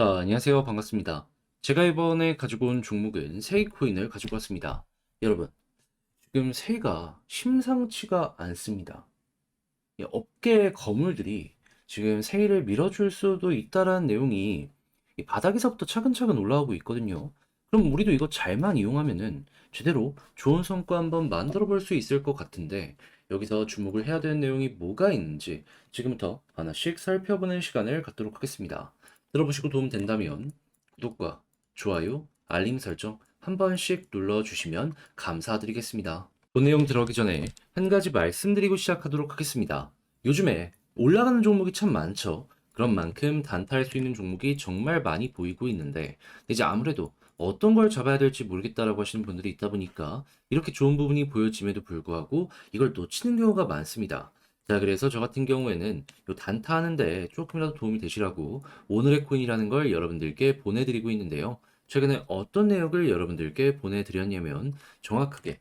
자, 안녕하세요. 반갑습니다. 제가 이번에 가지고 온 종목은 세이코인을 가지고 왔습니다. 여러분, 지금 세이가 심상치가 않습니다. 이 업계의 거물들이 지금 세이를 밀어줄 수도 있다라는 내용이 이 바닥에서부터 차근차근 올라오고 있거든요. 그럼 우리도 이거 잘만 이용하면은 제대로 좋은 성과 한번 만들어 볼 수 있을 것 같은데 여기서 주목을 해야 되는 내용이 뭐가 있는지 지금부터 하나씩 살펴보는 시간을 갖도록 하겠습니다. 들어보시고 도움 된다면 구독과 좋아요, 알림 설정 한 번씩 눌러주시면 감사드리겠습니다. 본 내용 들어가기 전에 한 가지 말씀드리고 시작하도록 하겠습니다. 요즘에 올라가는 종목이 참 많죠. 그런 만큼 단타할 수 있는 종목이 정말 많이 보이고 있는데 이제 아무래도 어떤 걸 잡아야 될지 모르겠다라고 하시는 분들이 있다 보니까 이렇게 좋은 부분이 보여짐에도 불구하고 이걸 놓치는 경우가 많습니다. 자, 그래서 저 같은 경우에는 요 단타 하는데 조금이라도 도움이 되시라고 오늘의 코인이라는 걸 여러분들께 보내드리고 있는데요. 최근에 어떤 내역을 여러분들께 보내드렸냐면 정확하게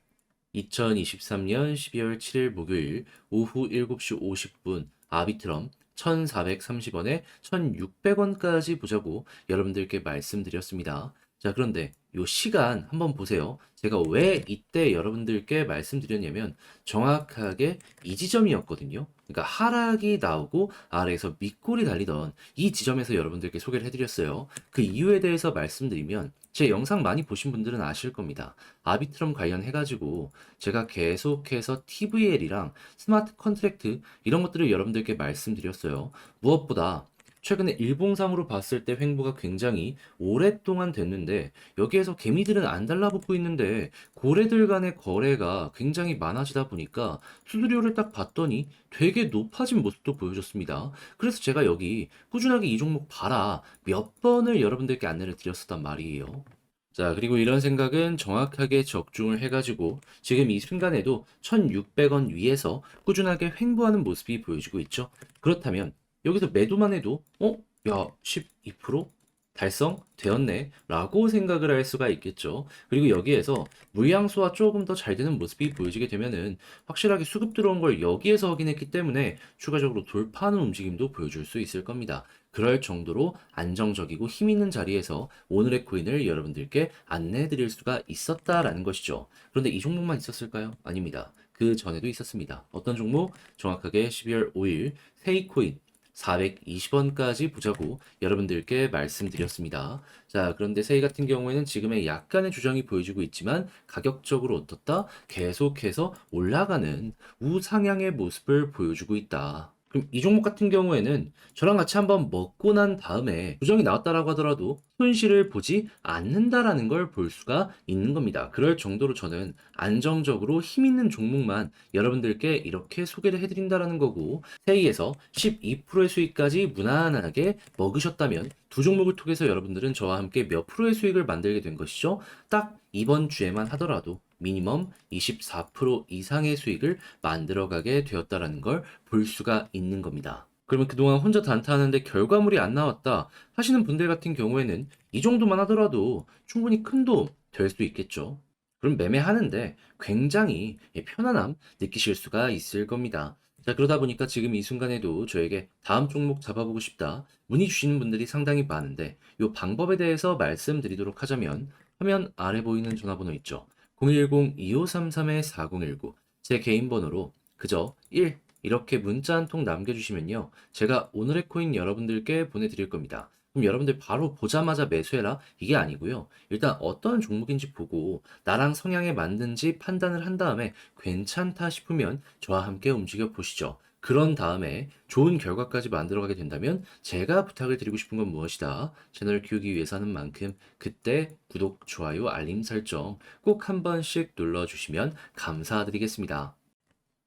2023년 12월 7일 목요일 오후 7시 50분 아비트럼 1,430원에 1,600원까지 보자고 여러분들께 말씀드렸습니다. 자, 그런데 요 시간 한번 보세요. 제가 왜 이때 여러분들께 말씀드렸냐면 정확하게 이 지점이었거든요. 그러니까 하락이 나오고 아래에서 밑골이 달리던 이 지점에서 여러분들께 소개를 해드렸어요. 그 이유에 대해서 말씀드리면 제 영상 많이 보신 분들은 아실 겁니다. 아비트럼 관련해가지고 제가 계속해서 TVL이랑 스마트 컨트랙트 이런 것들을 여러분들께 말씀드렸어요. 무엇보다 최근에 일봉상으로 봤을 때 횡보가 굉장히 오랫동안 됐는데 여기에서 개미들은 안 달라붙고 있는데 고래들 간의 거래가 굉장히 많아지다 보니까 수수료를 딱 봤더니 되게 높아진 모습도 보여줬습니다. 그래서 제가 여기 꾸준하게 이 종목 봐라 몇 번을 여러분들께 안내를 드렸었단 말이에요. 자, 그리고 이런 생각은 정확하게 적중을 해가지고 지금 이 순간에도 1600원 위에서 꾸준하게 횡보하는 모습이 보여지고 있죠. 그렇다면 여기서 매도만 해도 어? 야, 12% 달성되었네 라고 생각을 할 수가 있겠죠. 그리고 여기에서 물량수와 조금 더 잘 되는 모습이 보여지게 되면은 확실하게 수급 들어온 걸 여기에서 확인했기 때문에 추가적으로 돌파하는 움직임도 보여줄 수 있을 겁니다. 그럴 정도로 안정적이고 힘 있는 자리에서 오늘의 코인을 여러분들께 안내해 드릴 수가 있었다라는 것이죠. 그런데 이 종목만 있었을까요? 아닙니다. 그 전에도 있었습니다. 어떤 종목? 정확하게 12월 5일 세이코인 420원까지 보자고 여러분들께 말씀드렸습니다. 자, 그런데 세이 같은 경우에는 지금의 약간의 조정이 보여지고 있지만 가격적으로 어떻다? 계속해서 올라가는 우상향의 모습을 보여주고 있다. 그럼 이 종목 같은 경우에는 저랑 같이 한번 먹고 난 다음에 조정이 나왔다라고 하더라도 손실을 보지 않는다라는 걸 볼 수가 있는 겁니다. 그럴 정도로 저는 안정적으로 힘 있는 종목만 여러분들께 이렇게 소개를 해드린다라는 거고 세이에서 12%의 수익까지 무난하게 먹으셨다면 두 종목을 통해서 여러분들은 저와 함께 몇 프로의 수익을 만들게 된 것이죠. 딱 이번 주에만 하더라도 미니멈 24% 이상의 수익을 만들어가게 되었다라는 걸 볼 수가 있는 겁니다. 그러면 그동안 혼자 단타하는데 결과물이 안 나왔다 하시는 분들 같은 경우에는 이 정도만 하더라도 충분히 큰 도움 될 수 있겠죠. 그럼 매매하는데 굉장히 편안함 느끼실 수가 있을 겁니다. 자, 그러다 보니까 지금 이 순간에도 저에게 다음 종목 잡아보고 싶다 문의 주시는 분들이 상당히 많은데 이 방법에 대해서 말씀드리도록 하자면 화면 아래 보이는 전화번호 있죠. 010-2533-4019 제 개인 번호로 그저 1 이렇게 문자 한 통 남겨주시면요. 제가 오늘의 코인 여러분들께 보내드릴 겁니다. 그럼 여러분들 바로 보자마자 매수해라? 이게 아니고요. 일단 어떤 종목인지 보고 나랑 성향에 맞는지 판단을 한 다음에 괜찮다 싶으면 저와 함께 움직여 보시죠. 그런 다음에 좋은 결과까지 만들어가게 된다면 제가 부탁을 드리고 싶은 건 무엇이다? 채널을 키우기 위해서 하는 만큼 그때 구독, 좋아요, 알림 설정 꼭 한 번씩 눌러주시면 감사드리겠습니다.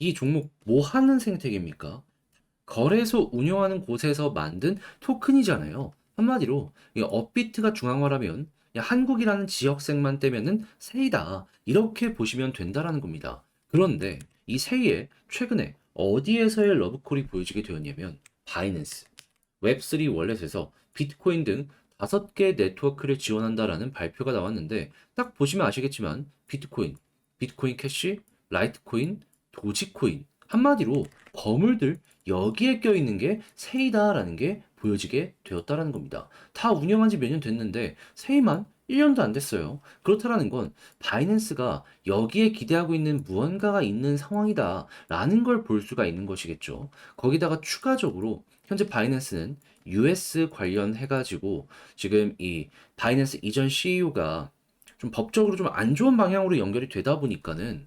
이 종목 뭐 하는 생태계입니까? 거래소 운영하는 곳에서 만든 토큰이잖아요. 한마디로 이 업비트가 중앙화라면 야, 한국이라는 지역색만 떼면은 세이다. 이렇게 보시면 된다라는 겁니다. 그런데 이 세이에 최근에 어디에서의 러브콜이 보여지게 되었냐면 바이낸스, 웹3 월렛에서 비트코인 등 다섯 개 네트워크를 지원한다라는 발표가 나왔는데 딱 보시면 아시겠지만 비트코인, 비트코인 캐시, 라이트코인, 도지코인 한마디로 거물들 여기에 껴있는 게 세이다라는 게 보여지게 되었다라는 겁니다. 다 운영한 지 몇 년 됐는데 세이만 1년도 안 됐어요. 그렇다라는 건 바이낸스가 여기에 기대하고 있는 무언가가 있는 상황이다 라는 걸 볼 수가 있는 것이겠죠. 거기다가 추가적으로 현재 바이낸스는 US 관련해가지고 지금 이 바이낸스 이전 CEO가 좀 법적으로 좀 안 좋은 방향으로 연결이 되다 보니까는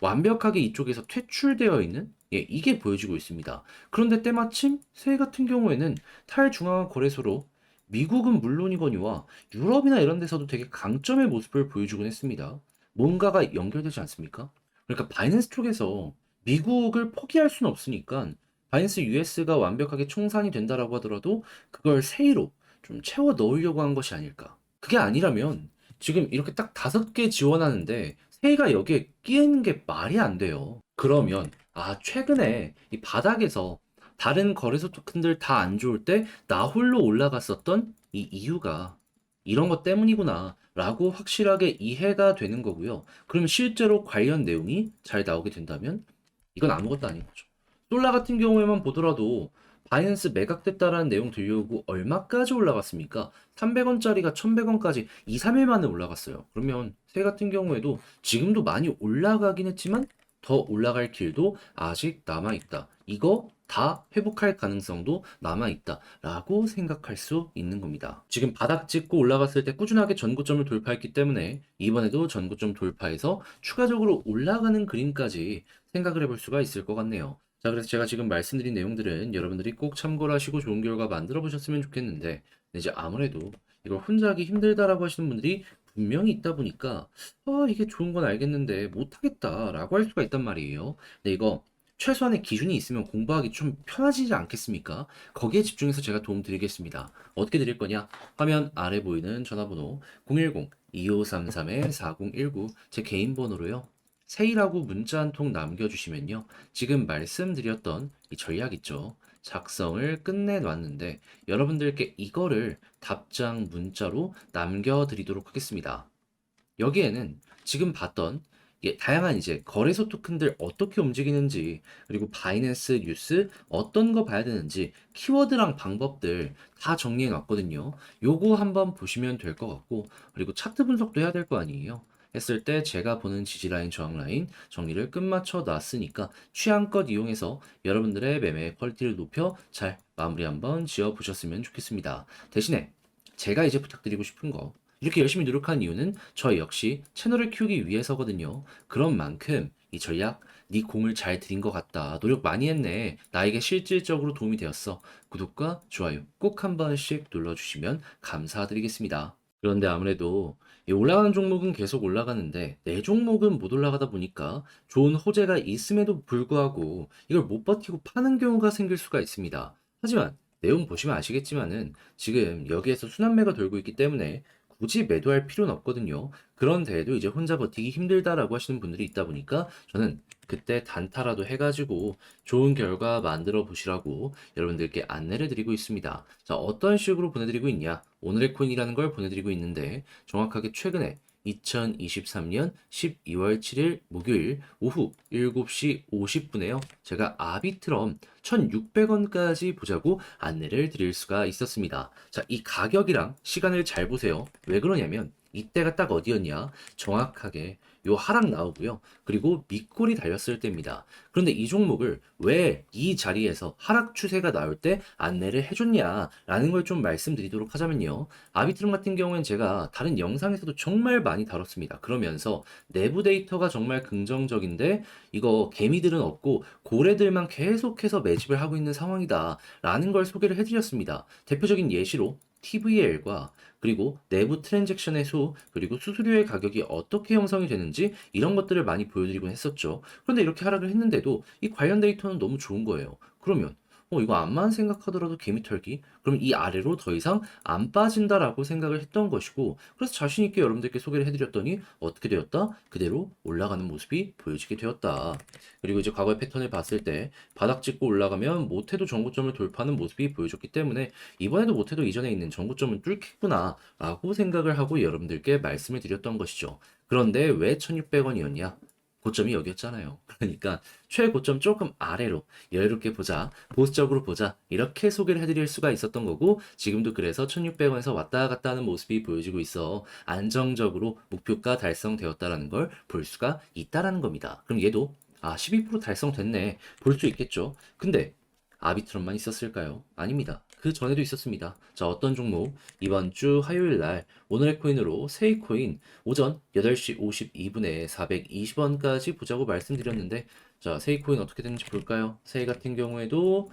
완벽하게 이쪽에서 퇴출되어 있는 예, 이게 보여지고 있습니다. 그런데 때마침 세계 같은 경우에는 탈중앙화 거래소로 미국은 물론이거니와 유럽이나 이런 데서도 되게 강점의 모습을 보여주곤 했습니다. 뭔가가 연결되지 않습니까? 그러니까 바이낸스 쪽에서 미국을 포기할 수는 없으니까 바이낸스 US가 완벽하게 총산이 된다라고 하더라도 그걸 세이로 좀 채워 넣으려고 한 것이 아닐까. 그게 아니라면 지금 이렇게 딱 다섯 개 지원하는데 세이가 여기에 끼는 게 말이 안 돼요. 그러면 아 최근에 이 바닥에서 다른 거래소 토큰들 다 안 좋을 때 나 홀로 올라갔었던 이 이유가 이런 것 때문이구나 라고 확실하게 이해가 되는 거고요. 그러면 실제로 관련 내용이 잘 나오게 된다면 이건 아무것도 아닌 거죠. 솔라 같은 경우에만 보더라도 바이낸스 매각됐다라는 내용 들려오고 얼마까지 올라갔습니까? 300원짜리가 1100원까지 2, 3일 만에 올라갔어요. 그러면 세 같은 경우에도 지금도 많이 올라가긴 했지만 더 올라갈 길도 아직 남아있다. 이거 다 회복할 가능성도 남아있다라고 생각할 수 있는 겁니다. 지금 바닥 찍고 올라갔을 때 꾸준하게 전고점을 돌파했기 때문에 이번에도 전고점 돌파해서 추가적으로 올라가는 그림까지 생각을 해볼 수가 있을 것 같네요. 자, 그래서 제가 지금 말씀드린 내용들은 여러분들이 꼭 참고를 하시고 좋은 결과 만들어 보셨으면 좋겠는데, 이제 아무래도 이걸 혼자 하기 힘들다라고 하시는 분들이 분명히 있다 보니까, 아, 이게 좋은 건 알겠는데 못하겠다라고 할 수가 있단 말이에요. 근데 이거 최소한의 기준이 있으면 공부하기 좀 편하지지 않겠습니까? 거기에 집중해서 제가 도움 드리겠습니다. 어떻게 드릴 거냐? 화면 아래 보이는 전화번호 010-2533-4019 제 개인 번호로요. 세이라고 문자 한 통 남겨주시면요. 지금 말씀드렸던 이 전략 있죠. 작성을 끝내놨는데 여러분들께 이거를 답장 문자로 남겨드리도록 하겠습니다. 여기에는 지금 봤던 예, 다양한 이제 거래소 토큰들 어떻게 움직이는지 그리고 바이낸스 뉴스 어떤 거 봐야 되는지 키워드랑 방법들 다 정리해 놨거든요. 요거 한번 보시면 될 것 같고 그리고 차트 분석도 해야 될 거 아니에요. 했을 때 제가 보는 지지라인 저항라인 정리를 끝마쳐 놨으니까 취향껏 이용해서 여러분들의 매매 퀄리티를 높여 잘 마무리 한번 지어 보셨으면 좋겠습니다. 대신에 제가 이제 부탁드리고 싶은 거 이렇게 열심히 노력한 이유는 저 역시 채널을 키우기 위해서거든요. 그런 만큼 이 전략 네 공을 잘 들인 것 같다. 노력 많이 했네. 나에게 실질적으로 도움이 되었어. 구독과 좋아요 꼭 한 번씩 눌러주시면 감사드리겠습니다. 그런데 아무래도 이 올라가는 종목은 계속 올라가는데 내 종목은 못 올라가다 보니까 좋은 호재가 있음에도 불구하고 이걸 못 버티고 파는 경우가 생길 수가 있습니다. 하지만 내용 보시면 아시겠지만은 지금 여기에서 순환매가 돌고 있기 때문에 굳이 매도할 필요는 없거든요. 그런데도 이제 혼자 버티기 힘들다라고 하시는 분들이 있다 보니까 저는 그때 단타라도 해가지고 좋은 결과 만들어 보시라고 여러분들께 안내를 드리고 있습니다. 자, 어떤 식으로 보내드리고 있냐? 오늘의 코인이라는 걸 보내드리고 있는데 정확하게 최근에 2023년 12월 7일 목요일 오후 7시 50분에요. 제가 아비트럼 1600원까지 보자고 안내를 드릴 수가 있었습니다. 자, 이 가격이랑 시간을 잘 보세요. 왜 그러냐면 이때가 딱 어디였냐? 정확하게 요 하락 나오고요. 그리고 밑골이 달렸을 때입니다. 그런데 이 종목을 왜 이 자리에서 하락 추세가 나올 때 안내를 해줬냐라는 걸 좀 말씀드리도록 하자면요. 아비트럼 같은 경우엔 제가 다른 영상에서도 정말 많이 다뤘습니다. 그러면서 내부 데이터가 정말 긍정적인데 이거 개미들은 없고 고래들만 계속해서 매집을 하고 있는 상황이다라는 걸 소개를 해드렸습니다. 대표적인 예시로 TVL과 그리고 내부 트랜잭션의 수, 그리고 수수료의 가격이 어떻게 형성이 되는지 이런 것들을 많이 보여드리곤 했었죠. 그런데 이렇게 하락을 했는데도 이 관련 데이터는 너무 좋은 거예요. 그러면 어, 이거 암만 생각하더라도 개미 털기? 그럼 이 아래로 더 이상 안 빠진다라고 생각을 했던 것이고, 그래서 자신있게 여러분들께 소개를 해드렸더니 어떻게 되었다? 그대로 올라가는 모습이 보여지게 되었다. 그리고 이제 과거의 패턴을 봤을 때 바닥 찍고 올라가면 못해도 정고점을 돌파하는 모습이 보여줬기 때문에 이번에도 못해도 이전에 있는 정고점을 뚫겠구나 라고 생각을 하고 여러분들께 말씀을 드렸던 것이죠. 그런데 왜 1600원이었냐? 고점이 여기였잖아요. 그러니까 최고점 조금 아래로 여유롭게 보자, 보수적으로 보자 이렇게 소개를 해드릴 수가 있었던 거고 지금도 그래서 1600원에서 왔다 갔다 하는 모습이 보여지고 있어 안정적으로 목표가 달성되었다라는 걸 볼 수가 있다라는 겁니다. 그럼 얘도 아 12% 달성됐네 볼 수 있겠죠. 근데 아비트럼만 있었을까요? 아닙니다. 그 전에도 있었습니다. 자, 어떤 종목? 이번 주 화요일 날 오늘의 코인으로 세이코인 오전 8시 52분에 420원까지 보자고 말씀드렸는데 자, 세이코인 어떻게 되는지 볼까요? 세이 같은 경우에도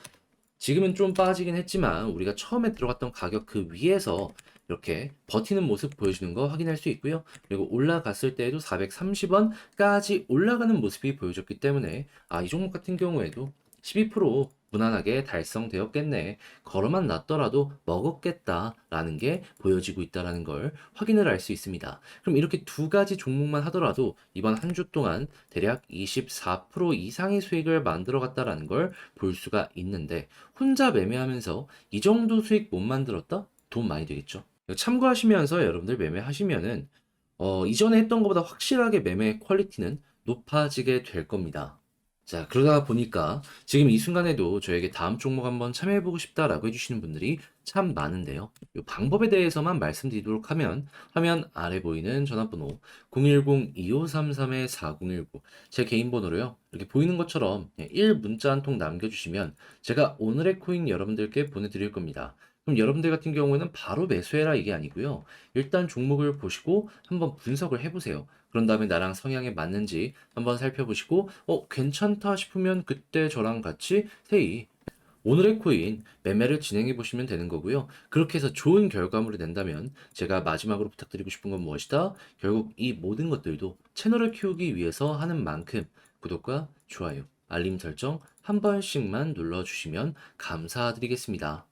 지금은 좀 빠지긴 했지만 우리가 처음에 들어갔던 가격 그 위에서 이렇게 버티는 모습 보여주는 거 확인할 수 있고요. 그리고 올라갔을 때에도 430원까지 올라가는 모습이 보여졌기 때문에 아, 이 종목 같은 경우에도 12% 무난하게 달성되었겠네. 걸어만 놨더라도 먹었겠다라는 게 보여지고 있다라는 걸 확인을 할수 있습니다. 그럼 이렇게 두 가지 종목만 하더라도 이번 한 주 동안 대략 24% 이상의 수익을 만들어 갔다라는 걸 볼 수가 있는데 혼자 매매하면서 이 정도 수익 못 만들었다? 돈 많이 되겠죠. 참고하시면서 여러분들 매매하시면은 어, 이전에 했던 것보다 확실하게 매매 퀄리티는 높아지게 될 겁니다. 자, 그러다 보니까 지금 이 순간에도 저에게 다음 종목 한번 참여해보고 싶다라고 해주시는 분들이 참 많은데요. 이 방법에 대해서만 말씀드리도록 하면 화면 아래 보이는 전화번호 010-2533-4019 제 개인 번호로요. 이렇게 보이는 것처럼 1 문자 한 통 남겨주시면 제가 오늘의 코인 여러분들께 보내드릴 겁니다. 그럼 여러분들 같은 경우에는 바로 매수해라 이게 아니고요. 일단 종목을 보시고 한번 분석을 해보세요. 그런 다음에 나랑 성향에 맞는지 한번 살펴보시고 어 괜찮다 싶으면 그때 저랑 같이 세이 오늘의 코인 매매를 진행해 보시면 되는 거고요. 그렇게 해서 좋은 결과물을 낸다면 제가 마지막으로 부탁드리고 싶은 건 무엇이다? 결국 이 모든 것들도 채널을 키우기 위해서 하는 만큼 구독과 좋아요, 알림 설정 한 번씩만 눌러주시면 감사드리겠습니다.